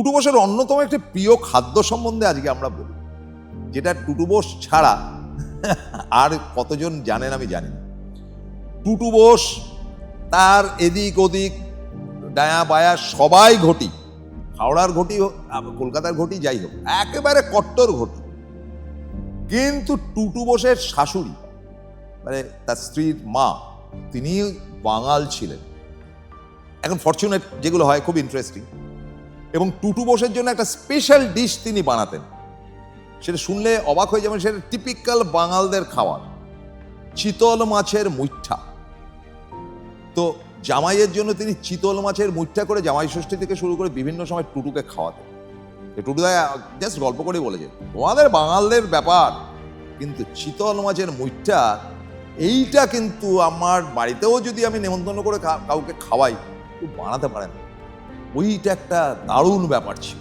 টুটু বোসের অন্যতম একটি প্রিয় খাদ্য সম্বন্ধে আজকে আমরা বলি, যেটা টুটু বোস ছাড়া আর কতজন জানেন আমি জানি টুটু বোস তার এদিক ওদিক, ডায়া বায়া সবাই ঘটি, হাওড়ার ঘটি কলকাতার ঘটি, যাই হোক, একেবারে কট্টর ঘটি। কিন্তু টুটু বোসের শাশুড়ি মানে তার স্ত্রীর মা তিনি বাঙাল ছিলেন। এখন ফরচুনেট যেগুলো হয়, খুব ইন্টারেস্টিং এবং টুটু বোসের জন্য একটা স্পেশাল ডিশ তিনি বানাতেন। সেটা শুনলে অবাক হয়ে যাবেন, সেটা টিপিক্যাল বাঙালদের খাবার। চিতল মাছের মুইঠা। তো জামাইয়ের জন্য তিনি চিতল মাছের মুইঠা করে জামাই ষষ্ঠী থেকে শুরু করে বিভিন্ন সময় টুটুকে খাওয়াতেন। টুটুদা জাস্ট গল্প করে বলেছে তোমাদের বাঙালদের ব্যাপার, কিন্তু চিতল মাছের মুইঠা, এইটা কিন্তু আমার বাড়িতেও যদি আমি নেমন্তন্ন করে কাউকে খাওয়াই বানাতে পারেন না। ওইটা একটা দারুণ ব্যাপার ছিল।